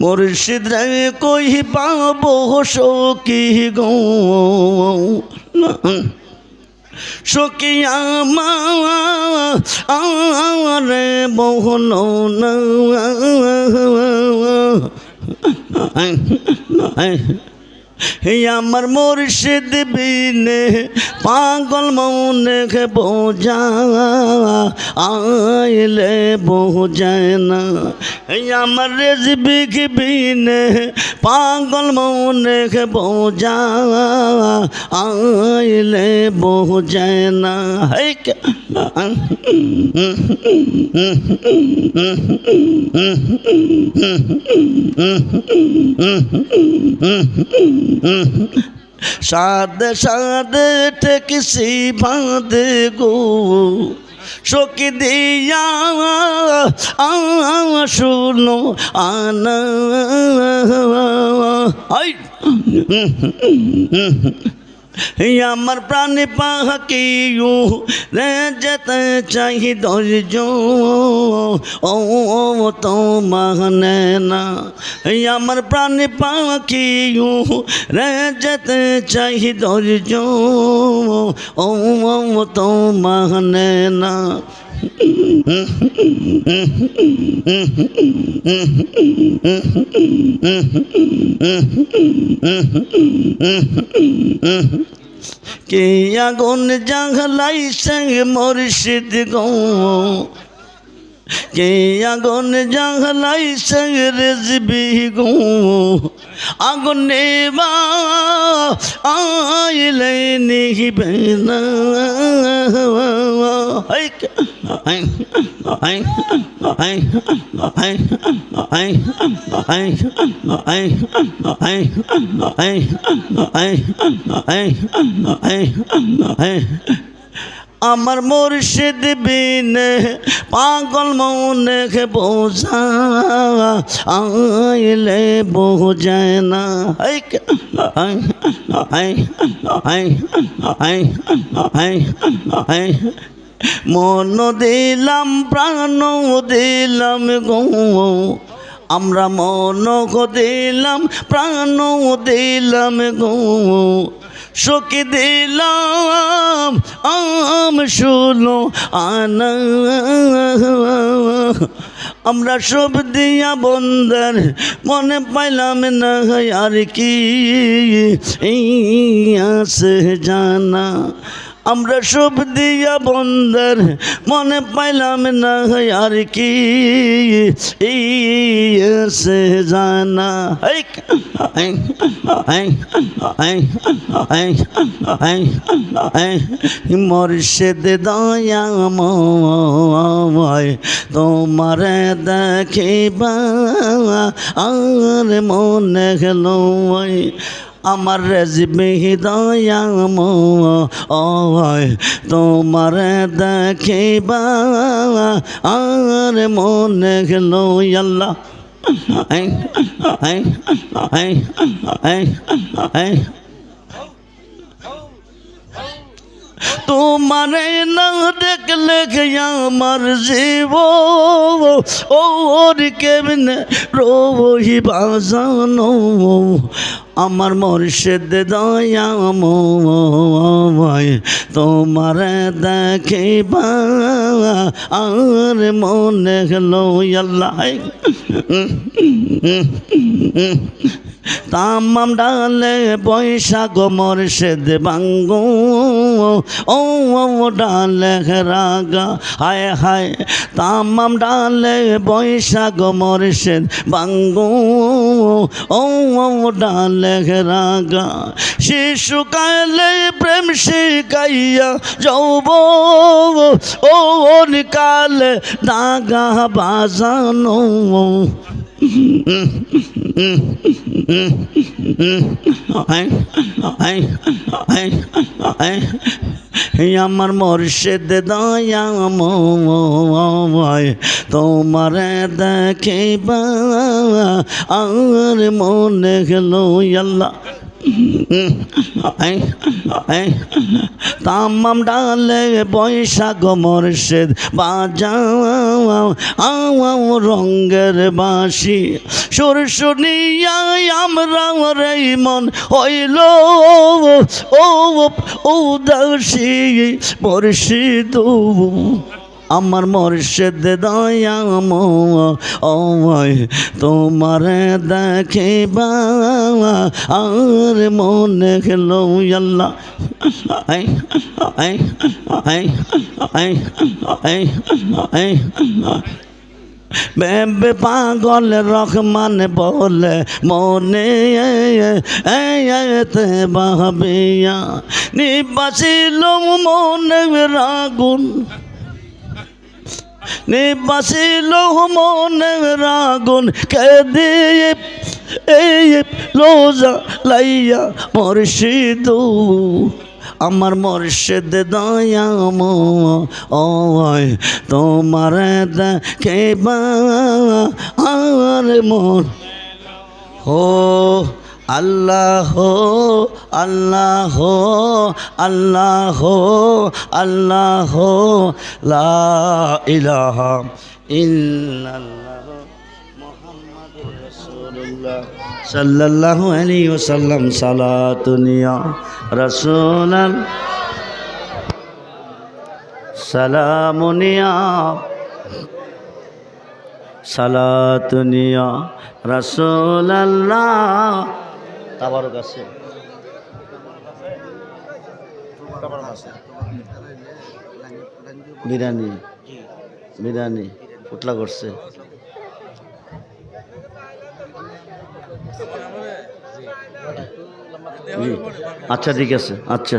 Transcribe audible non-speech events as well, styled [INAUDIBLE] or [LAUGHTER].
মুর্শিদ কই পাব সখী গো? সখী আমার মোহন হে আমার মুর্শিদ বিনে পাগল মনে বোঝা আইলে বোঝায় না। হে আমার রেজবিক বিনে পাগল মনে বোঝা আইলে বোঝায় না। হে [LAUGHS] সাদে সাদে টেকসি বাঁধে গো। শোকি দিয়া শুনো আনা। আমার প্রাণে পাহাকি রে যেতে চাহি ধৈর্য ও তো মানে না হে আমার প্রাণে পাখি রে যেতে চাহি ধৈর্য ও তো মানে না কে আগুন জাগলাইছে মুর্শিদ গো? কে আগুন জাগলাইছে রেজবি গো? আগুন নেবা, আইলে নিবে না। আমার মুর্শিদ বিনে পাগল মনে বোঝা আইলে বোঝায় না আই আই আই আই আই মন দিলাম, প্রাণ দিলাম গো। আমরা মন দিলাম, প্রাণ দিলাম গো। শোকে দিলাম, আম শুনো আনা আমরা সব দিয়া বন্দার মনে পাইলাম না, আর কি আছে জানা। আমরা সব দিয়া বন্দার মনে পাইলাম না আর কি। সে জানা। মর্ষেদ দয়াময় তোমার দেখিবা আর মনে গেল আমার রেজবে হৃদয়াম অয় তোমার দেখিবা, আর মনে গেল আল্লাহ তোমারে না দেখলে আমার জীব? ওর কেমনে রোহি বাজানো আমার মর্ষেদ দয়াময় তোমার দেখিবা আর মনে গেলো আল্লাহ। তামাম ডালে গো মর্ষেদ বাঙ্গো ও ডালে রাগা, হায় হায়। তামাম ডালে বৈশাখ মর্ষেদ বাঙ্গো। ও ডালে রাগা। শিশুকালে প্রেম শিখাইয়া যৌব। ও কালে দাগা বাজানো। আমার মর্ষেদ দয়াময় তোমার দেখিবা আর মনে গেল আল্লাহ তামাম ডালে বৈশাখ মর্ষেদ বাজাও। আও রঙ্গের বাঁশি সুর শুনিয়াই আমরা রে মন হইল ও উদাসী মর্ষিদ আমার মর্ষেদ দয়াম, ওই তোমার দেখিবা, আর মনে গেল আল্লাহ। বেবে পাগল রহমান বলে মনে এতে বাবিয়া নিবাসিল মনে রাগুন। নিবাসিল মনে রাগুন কে দিয়ে এই লোজা লাইয়া মর্শিদ। আমার মর্ষেদ দয়াম ওই তোমার দেখে আর মন। হো আল্লাহ আল্লাহ আল্লাহ আল্লাহ লা ইলাহা ইল্লাল্লাহ মুহাম্মাদুর রাসূলুল্লাহ সালাতুনিয়া রাসূলান সালামুনিয়া সালাতুনিয়া রাসূলাল্লাহ তাবারক আছে। বিরিয়ানি বিরিয়ানি পুটলা করছে। আচ্ছা ঠিক আছে আচ্ছা।